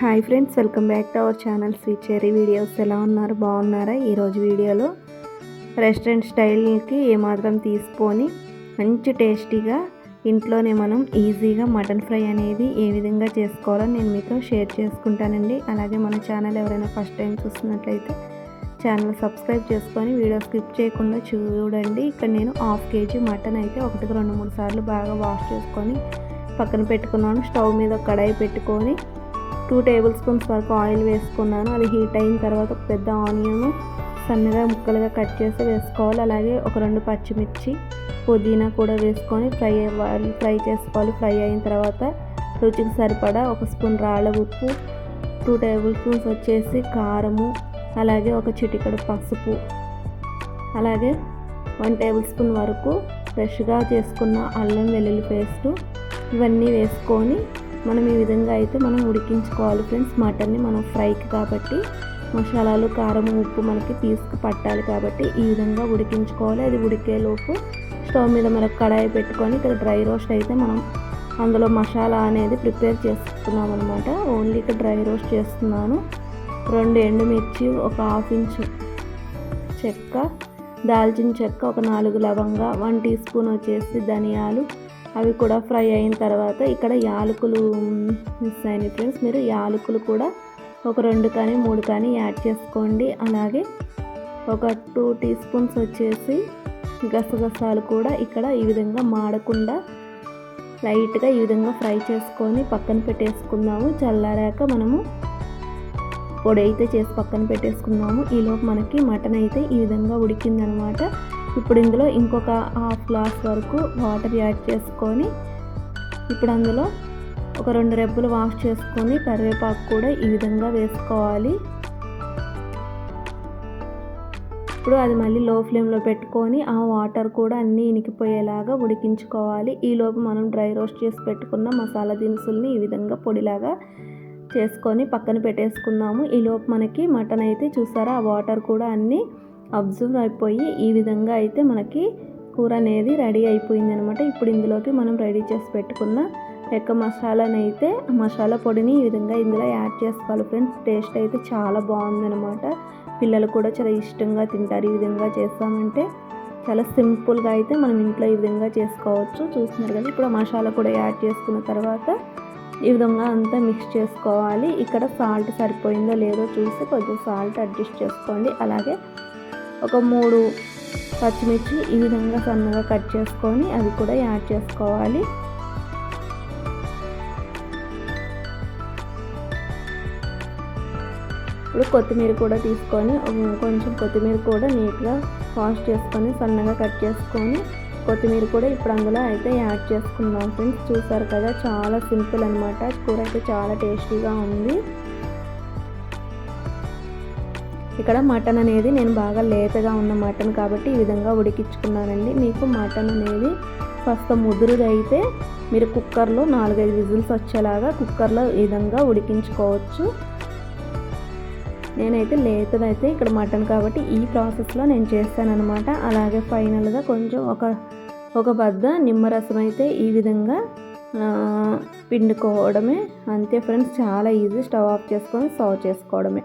Hi friends welcome back to our channel sweet videos ఎలా ఉన్నారు? బాగున్నారా? ఈరోజు వీడియోలో రెస్టారెంట్ స్టైల్కి ఏమాత్రం తీసుకొని మంచి టేస్టీగా ఇంట్లోనే మనం ఈజీగా మటన్ ఫ్రై అనేది ఏ విధంగా చేసుకోవాలో నేను మీతో షేర్ చేసుకుంటానండి. అలాగే మన ఛానల్ ఎవరైనా ఫస్ట్ టైం చూస్తున్నట్లయితే ఛానల్ సబ్స్క్రైబ్ చేసుకొని వీడియో స్కిప్ చేయకుండా చూడండి. ఇక్కడ నేను హాఫ్ కేజీ మటన్ అయితే ఒకటికి రెండు మూడు సార్లు బాగా వాష్ చేసుకొని పక్కన పెట్టుకున్నాను. స్టవ్ మీద కడాయి పెట్టుకొని టూ టేబుల్ స్పూన్స్ వరకు ఆయిల్ వేసుకున్నాను. అది హీట్ అయిన తర్వాత ఒక పెద్ద ఆనియన్ సన్నగా ముక్కలుగా కట్ చేసి వేసుకోవాలి. అలాగే ఒక రెండు పచ్చిమిర్చి పుదీనా కూడా వేసుకొని ఫ్రై అవ్వాలి ఫ్రై చేసుకోవాలి. ఫ్రై అయిన తర్వాత రుచికి సరిపడా ఒక స్పూన్ రాళ్ళ ఉప్పు టూ టేబుల్ స్పూన్స్ వచ్చేసి కారము అలాగే ఒక చిటికడు పసుపు అలాగే వన్ టేబుల్ స్పూన్ వరకు ఫ్రెష్గా చేసుకున్న అల్లం వెల్లుల్లి పేస్టు ఇవన్నీ వేసుకొని మనం ఈ విధంగా అయితే మనం ఉడికించుకోవాలి ఫ్రెండ్స్. మటన్ని మనం ఫ్రైకి కాబట్టి మసాలాలు కారం ఉప్పు మనకి పీస్కి పట్టాలి కాబట్టి ఈ విధంగా ఉడికించుకోవాలి. అది ఉడికేలోపు స్టవ్ మీద మనకు కడాయి పెట్టుకొని ఇక్కడ డ్రై రోస్ట్ అయితే మనం అందులో మసాలా అనేది ప్రిపేర్ చేసుకున్నాం అనమాట ఓన్లీ ఇక్కడ డ్రై రోస్ట్ చేస్తున్నాను. రెండు ఎండుమిర్చి ఒక హాఫ్ ఇంచ్ చెక్క దాల్చిన చెక్క ఒక నాలుగు లవంగా వన్ టీ స్పూన్ వచ్చేసి ధనియాలు అవి కూడా ఫ్రై అయిన తర్వాత ఇక్కడ యాలకులు మిస్ అయినాయి ఫ్రెండ్స్ మీరు యాలకులు కూడా ఒక రెండు కానీ మూడు కానీ యాడ్ చేసుకోండి. అలాగే ఒక టూ టీ స్పూన్స్ వచ్చేసి గసగసాలు కూడా ఇక్కడ ఈ విధంగా మాడకుండా లైట్గా ఈ విధంగా ఫ్రై చేసుకొని పక్కన పెట్టేసుకుందాము. చల్లారాక మనము పొడి అయితే చేసి పక్కన పెట్టేసుకున్నాము ఈలోపు మనకి మటన్ అయితే ఈ విధంగా ఉడికిందనమాట. ఇప్పుడు ఇందులో ఇంకొక హాఫ్ గ్లాస్ వరకు వాటర్ యాడ్ చేసుకొని ఇప్పుడు అందులో ఒక రెండు రెబ్బలు వాష్ చేసుకొని కరివేపాకు కూడా ఈ విధంగా వేసుకోవాలి. ఇప్పుడు అది మళ్ళీ లో ఫ్లేమ్లో పెట్టుకొని ఆ వాటర్ కూడా అన్నీ ఇనికిపోయేలాగా ఉడికించుకోవాలి. ఈలోపు మనం డ్రై రోస్ట్ చేసి పెట్టుకున్న మసాలా దినుసుల్ని ఈ విధంగా పొడిలాగా చేసుకొని పక్కన పెట్టేసుకుందాము. ఈలోపు మనకి మటన్ అయితే చూసారా ఆ వాటర్ కూడా అన్నీ అబ్జర్వ్ అయిపోయి ఈ విధంగా అయితే మనకి కూర అనేది రెడీ అయిపోయింది అనమాట ఇప్పుడు ఇందులోకి మనం రెడీ చేసి పెట్టుకున్న ఎక్క మసాలాని అయితే మసాలా పొడిని ఈ విధంగా ఇందులో యాడ్ చేసుకోవాలి ఫ్రెండ్స్. టేస్ట్ అయితే చాలా బాగుందనమాట. పిల్లలు కూడా చాలా ఇష్టంగా తింటారు ఈ విధంగా చేస్తామంటే. చాలా సింపుల్గా అయితే మనం ఇంట్లో ఈ విధంగా చేసుకోవచ్చు. చూస్తున్నారు కదా ఇప్పుడు మసాలా కూడా యాడ్ చేసుకున్న తర్వాత ఈ విధంగా అంతా మిక్స్ చేసుకోవాలి. ఇక్కడ సాల్ట్ సరిపోయిందో లేదో చూసి కొంచెం సాల్ట్ అడ్జస్ట్ చేసుకోండి. అలాగే ఒక మూడు పచ్చిమిర్చి ఈ విధంగా సన్నగా కట్ చేసుకొని అవి కూడా యాడ్ చేసుకోవాలి. ఇప్పుడు కొత్తిమీర కూడా తీసుకొని కొంచెం కొత్తిమీర కూడా నీట్గా వాష్ చేసుకొని సన్నగా కట్ చేసుకొని కొత్తిమీర కూడా ఇప్పుడు అందులో అయితే యాడ్ చేసుకున్నాం ఫ్రెండ్స్ చూసారు కదా చాలా సింపుల్ అనమాట కూర అయితే చాలా టేస్టీగా ఉంది. ఇక్కడ మటన్ అనేది నేను బాగా లేతగా ఉన్న మటన్ కాబట్టి ఈ విధంగా ఉడికించుకున్నానండి. మీకు మటన్ అనేది కాస్త ముదురుదైతే మీరు కుక్కర్లో నాలుగైదు విజిల్స్ వచ్చేలాగా కుక్కర్లో ఈ విధంగా ఉడికించుకోవచ్చు. నేనైతే లేతదైతే ఇక్కడ మటన్ కాబట్టి ఈ ప్రాసెస్లో నేను చేస్తానన్నమాట. అలాగే ఫైనల్గా కొంచెం ఒక ఒక బద్ద నిమ్మరసం అయితే ఈ విధంగా పిండుకోవడమే. అంతే ఫ్రెండ్స్ చాలా ఈజీ. స్టవ్ ఆఫ్ చేసుకొని సర్వ్ చేసుకోవడమే.